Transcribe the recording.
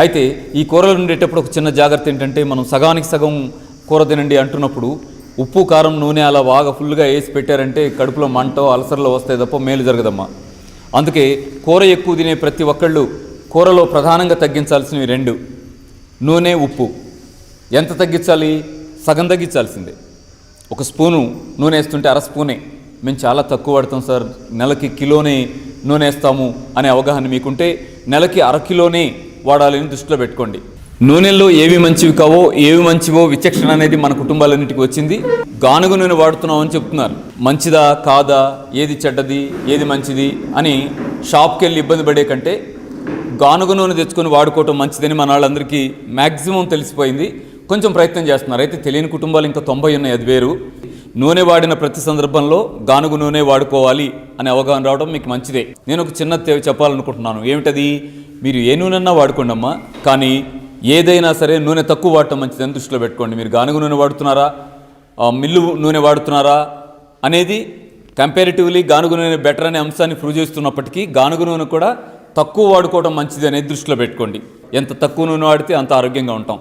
అయితే ఈ కూరలు ఉండేటప్పుడు ఒక చిన్న జాగ్రత్త ఏంటంటే మనం సగానికి సగం కూర తినండి అంటున్నప్పుడు ఉప్పు కారం నూనె అలా బాగా ఫుల్గా వేసి పెట్టారంటే కడుపులో మంటో అలసర్లో వస్తాయి తప్ప మేలు జరగదమ్మా. అందుకే కూర ఎక్కువ తినే ప్రతి ఒక్కళ్ళు కూరలో ప్రధానంగా తగ్గించాల్సినవి రెండు నూనె ఉప్పు. ఎంత తగ్గించాలి? సగం తగ్గించాల్సిందే. ఒక స్పూను నూనె వేస్తుంటే అర స్పూనే. మేము చాలా తక్కువ వాడతాం సార్. నెలకి కిలోనే నూనె వేస్తాము అనే అవగాహన మీకుంటే నెలకి అర కిలోనే వాడాలని దృష్టిలో పెట్టుకోండి. నూనెల్లో ఏవి మంచివి కావో ఏవి మంచివో విచక్షణ అనేది మన కుటుంబాలన్నిటికీ వచ్చింది. గానుగ నూనె వాడుతున్నామని చెప్తున్నారు. మంచిదా కాదా ఏది చెడ్డది ఏది మంచిది అని షాప్కి వెళ్ళి ఇబ్బంది పడే కంటే గానుగ నూనె తెచ్చుకొని వాడుకోవటం మంచిదని మన వాళ్ళందరికీ మ్యాక్సిమం తెలిసిపోయింది. కొంచెం ప్రయత్నం చేస్తున్నారు. అయితే తెలియని కుటుంబాలు ఇంకా తొంభై ఉన్నాయి. అది వేరు. నూనె వాడిన ప్రతి సందర్భంలో గానుగ నూనె వాడుకోవాలి అనే అవగాహన రావడం మీకు మంచిదే. నేను ఒక చిన్న తె- చెప్పాలనుకుంటున్నాను. ఏమిటది? మీరు ఏ నూనెన్నా వాడుకోండి అమ్మా కానీ ఏదైనా సరే నూనె తక్కువ వాడటం మంచిదని దృష్టిలో పెట్టుకోండి. మీరు గానుగ నూనె వాడుతున్నారా? మిల్లు నూనె వాడుతున్నారా? అనేది కంపారిటివ్లీ గానుగ నూనె బెటర్ అనే అంశాన్ని ప్రూవ్ చేస్తున్నప్పటికీ గానుగ నూనె కూడా తక్కువ వాడుకోవడం మంచిది అనేది దృష్టిలో పెట్టుకోండి. ఎంత తక్కువ నూనె వాడితే అంత ఆరోగ్యంగా ఉంటాం.